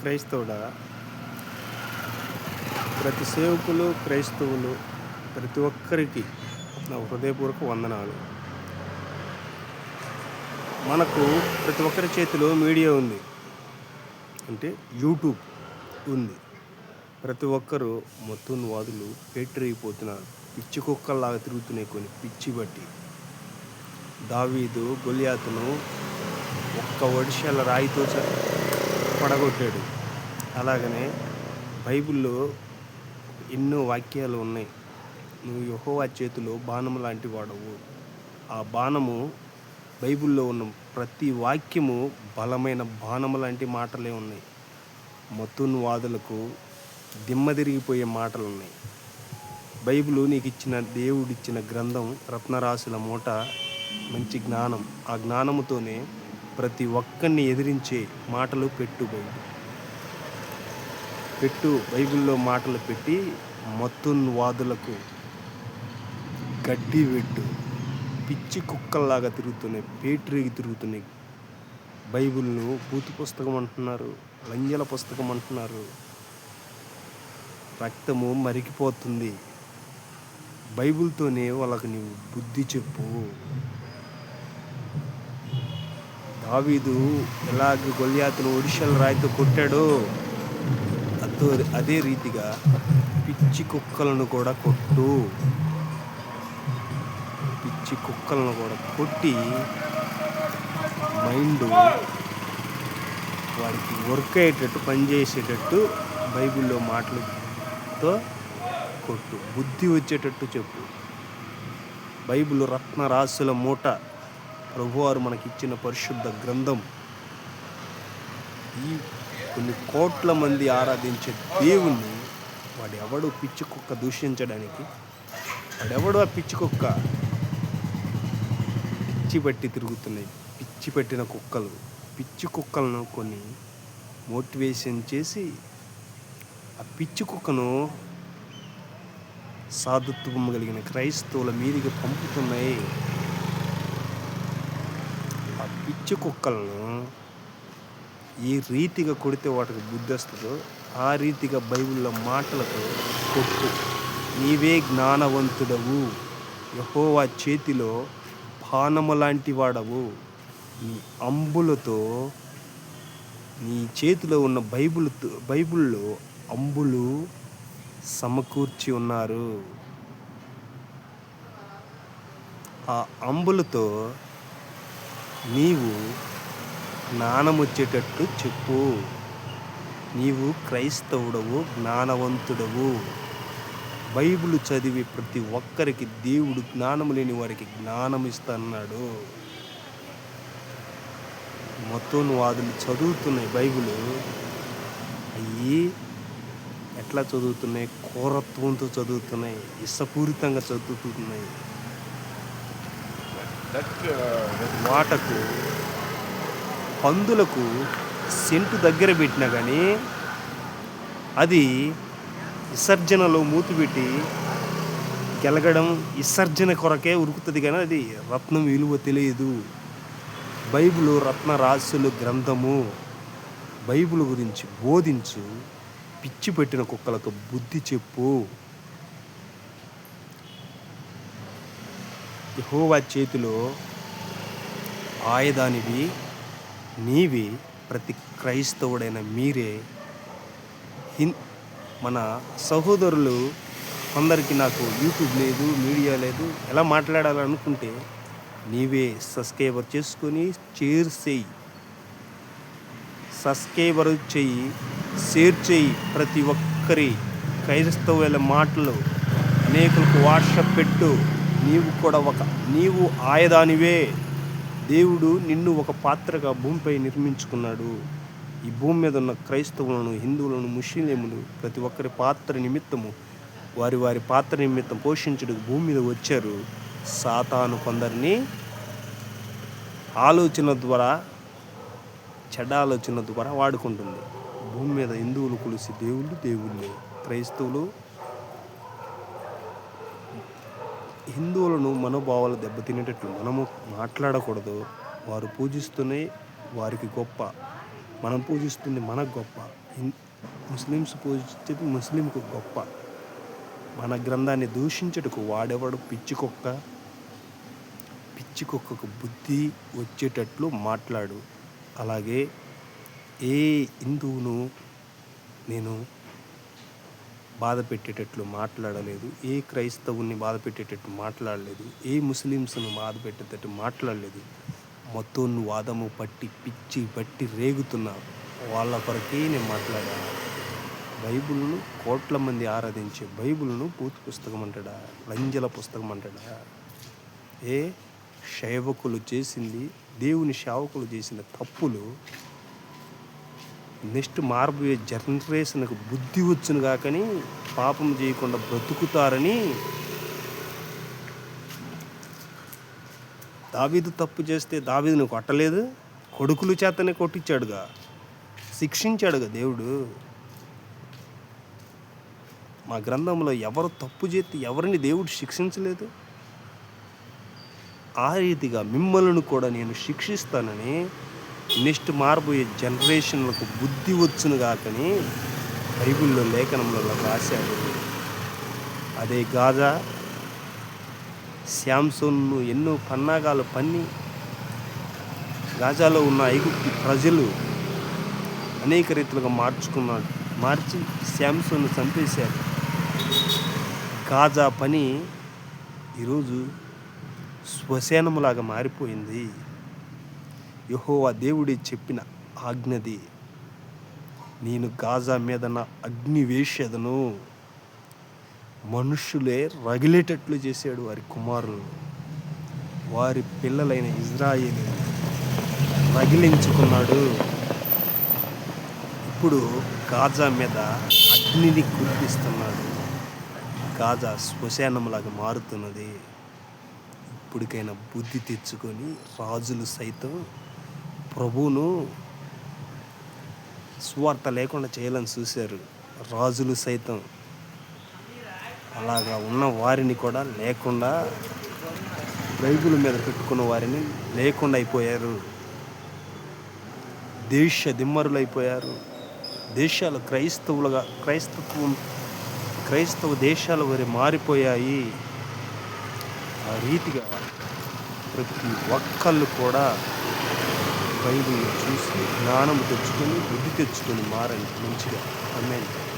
క్రైస్తవుడా? ప్రతి సేవకులు క్రైస్తవులు ప్రతి ఒక్కరికి నా హృదయపూర్వక వందనాలు. మనకు ప్రతి ఒక్కరి చేతిలో మీడియా ఉంది. అంటే యూట్యూబ్ ఉంది. ప్రతి ఒక్కరు మొత్తం వాదులు పేటరైపోతున్నారు పిచ్చి కుక్కల్లాగా తిరుగుతున్నాయి కొన్ని పిచ్చి బట్టి. దావీదు గొలియాతును ఒక్క ఒడిశాల రాయితో చ- పడగొట్టాడు. అలాగనే బైబిల్లో ఎన్నో వాక్యాలు ఉన్నాయి. నువ్వు యహోవా చేతిలో బాణం లాంటి వాడవు. ఆ బాణము బైబిల్లో ఉన్న ప్రతి వాక్యము బలమైన బాణము లాంటి మాటలే ఉన్నాయి. మతున్ వాదులకు దిమ్మదిరిగిపోయే మాటలు ఉన్నాయి. బైబిల్ నీకు ఇచ్చిన దేవుడిచ్చిన గ్రంథం రత్నరాశుల మూట మంచి జ్ఞానం. ఆ జ్ఞానముతోనే ప్రతి ఒక్కరిని ఎదిరించే మాటలు పెట్టు బైబిల్. పెట్టు బైబిల్లో మాటలు పెట్టి మత్తున్ వాదులకు గడ్డి పెట్టు. పిచ్చి కుక్కల్లాగా తిరుగుతున్నాయి పేటరీకి తిరుగుతున్నాయి. బైబిల్ను పూతు పుస్తకం అంటున్నారు లంజల పుస్తకం అంటున్నారు. రక్తము మరిగిపోతుంది. బైబిల్తోనే వాళ్ళకి నీవు బుద్ధి చెప్పు. దావీదు ఎలాగ గొల్యాతును ఒడిషల్ రాయితో కొట్టాడో అదో అదే రీతిగా పిచ్చి కుక్కలను కూడా కొట్టు. పిచ్చి కుక్కలను కూడా కొట్టి మైండ్ వాడికి వర్క్ అయ్యేటట్టు పనిచేసేటట్టు బైబిల్లో మాటలతో కొట్టు. బుద్ధి వచ్చేటట్టు చెప్పు. బైబిల్ రత్న రాసుల మూట. ప్రభువారు మనకిచ్చిన పరిశుద్ధ గ్రంథం. ఈ కొన్ని కోట్ల మంది ఆరాధించే దేవుణ్ణి వాడు ఎవడు పిచ్చి కుక్క దూషించడానికి వాడెవడు ఆ పిచ్చి కుక్క పిచ్చి పట్టి తిరుగుతున్నాయి పిచ్చి పెట్టిన కుక్కలు. పిచ్చి కుక్కలను కొన్ని మోటివేషన్ చేసి ఆ పిచ్చి కుక్కను సాధుత్వం కలిగిన క్రైస్తవుల మీదికి పంపుతున్నాయి. పిచ్చి కుక్కలను ఏ రీతిగా కొడితే వాటికి బుద్ధి వస్తుందో ఆ రీతిగా బైబిల్లో మాటలతో కొట్టు. నీవే జ్ఞానవంతుడవు. యహోవా చేతిలో బాణము లాంటి వాడవు. నీ అంబులతో నీ చేతిలో ఉన్న బైబిల్ బైబిల్లో అంబులు సమకూర్చి ఉన్నారు. ఆ అంబులతో నీవు జ్ఞానం వచ్చేటట్టు చెప్పు. నీవు క్రైస్తవుడవు జ్ఞానవంతుడవు. బైబిల్ చదివి ప్రతి ఒక్కరికి దేవుడు జ్ఞానం లేని వారికి జ్ఞానం ఇస్తాన్నాడు. మొత్తం వాదులు చదువుతున్నాయి బైబిల్. అయ్యి ఎట్లా చదువుతున్నాయి? కోరత్వంతో చదువుతున్నాయి. ఇష్టపూరితంగా చదువుతున్నాయి. That, uh, మాటకు పందులకు సెంటు దగ్గర పెట్టినా కానీ అది విసర్జనలో మూతిపెట్టి గెలగడం విసర్జన కొరకే ఉరుకుతుంది కానీ అది రత్నం విలువ తెలియదు. బైబిల్ రత్న రాసులు గ్రంథము. బైబిల్ గురించి బోధించు పిచ్చి పెట్టిన కుక్కలకు బుద్ధి చెప్పు. యహోవా చేతిలో ఆయుధానివి నీవి ప్రతి క్రైస్తవుడైన మీరే. హిన్ మన సహోదరులు కొందరికి నాకు యూట్యూబ్ లేదు మీడియా లేదు ఎలా మాట్లాడాలనుకుంటే నీవే సబ్స్క్రైబర్ చేసుకొని షేర్ చేయి. సబ్స్క్రైబర్ చేయి షేర్ చేయి ప్రతి ఒక్కరి క్రైస్తవుల మాటలు అనేకులకు వాట్సప్ పెట్టు. నీవు కూడా ఒక నీవు ఆయదానివే. దేవుడు నిన్ను ఒక పాత్రగా భూమిపై నిర్మించుకున్నాడు. ఈ భూమి మీద ఉన్న క్రైస్తవులను హిందువులను ముస్లింలు ప్రతి ఒక్కరి పాత్ర నిమిత్తము వారి వారి పాత్ర నిమిత్తం పోషించుటకు భూమి మీద వచ్చారు. సాతాను కొందరిని ఆలోచన ద్వారా చెడ్డ ఆలోచన ద్వారా వాడుకుంటుంది. భూమి మీద హిందువులు కొలిసి దేవుళ్ళు దేవుళ్ళే. క్రైస్తవులు హిందువులను మనోభావాలు దెబ్బతినేటట్లు మనము మాట్లాడకూడదు. వారు పూజిస్తూనే వారికి గొప్ప. మనం పూజిస్తుంది మనకు గొప్ప. ముస్లిమ్స్ పూజించేది ముస్లింకు గొప్ప. మన గ్రంథాన్ని దూషించటకు వాడెవడు పిచ్చి కుక్క? పిచ్చి కుక్కకు బుద్ధి వచ్చేటట్లు మాట్లాడు. అలాగే ఏ హిందువును నేను బాధ పెట్టేటట్లు మాట్లాడలేదు. ఏ క్రైస్తవుని బాధ పెట్టేటట్టు మాట్లాడలేదు. ఏ ముస్లిమ్స్ను బాధ పెట్టేటట్టు మాట్లాడలేదు. మొత్తం వాదము పట్టి పిచ్చి పట్టి రేగుతున్నా వాళ్ళ కొరకే నేను మాట్లాడాను బైబుల్ను కోట్ల మంది ఆరాధించే బైబుల్ను పూర్తి పుస్తకం అంటాడా? లంజల పుస్తకం అంటాడా? ఏ? శైవకులు చేసింది దేవుని శావకులు చేసిన తప్పులు నెక్స్ట్ మారబోయే జనరేషన్కి బుద్ధి వచ్చును కాకని పాపం చేయకుండా బ్రతుకుతారని దావీదు తప్పు చేస్తే దావీదును కొట్టలేదు కొడుకులు చేతనే కొట్టించాడుగా శిక్షించాడుగా దేవుడు. మా గ్రంథంలో ఎవరు తప్పు చేస్తే ఎవరిని దేవుడు శిక్షించలేదు? ఆ రీతిగా మిమ్మల్ని కూడా నేను శిక్షిస్తానని నెక్స్ట్ మారబోయే జనరేషన్లకు బుద్ధి వచ్చును కాకని బైబిల్లో లేఖనంలో రాశాడు. అదే గాజా శాంసోన్ను ఎన్నో పన్నాగాలు పన్ని గాజాలో ఉన్న ఐగుప్తి ప్రజలు అనేక రీతిలుగా మార్చుకున్నాడు మార్చి శాంసోన్ను చంపేశారు. గాజా పని ఈరోజు శ్మశానములాగా మారిపోయింది. యహోవా దేవుడి చెప్పిన ఆజ్ఞది. నేను గాజా మీద నా అగ్ని వేసేదను. మనుషులే రగిలేటట్లు చేశాడు వారి కుమారులు. వారి పిల్లలైన ఇజ్రాయిల్ రగిలించుకున్నాడు. ఇప్పుడు గాజా మీద అగ్నిని కురిపిస్తున్నాడు. గాజా శ్మశానంలాగా మారుతున్నది. ఇప్పటికైనా బుద్ధి తెచ్చుకొని రాజులు సైతం ప్రభువును స్వార్థ లేకుండా చేయాలని చూశారు. రాజులు సైతం అలాగా ఉన్న వారిని కూడా లేకుండా బైబుల్ మీద పెట్టుకున్న వారిని లేకుండా అయిపోయారు. దేశ దిమ్మరులు అయిపోయారు. దేశాలు క్రైస్తవులుగా క్రైస్తత్వం క్రైస్తవ దేశాల వారి మారిపోయాయి. ఆ రీతిగా ప్రతి ఒక్కళ్ళు కూడా బైబిల్ని చూసి జ్ఞానం తెచ్చుకొని బుద్ధి తెచ్చుకొని మారండి మంచిగా. అమ్మేంటి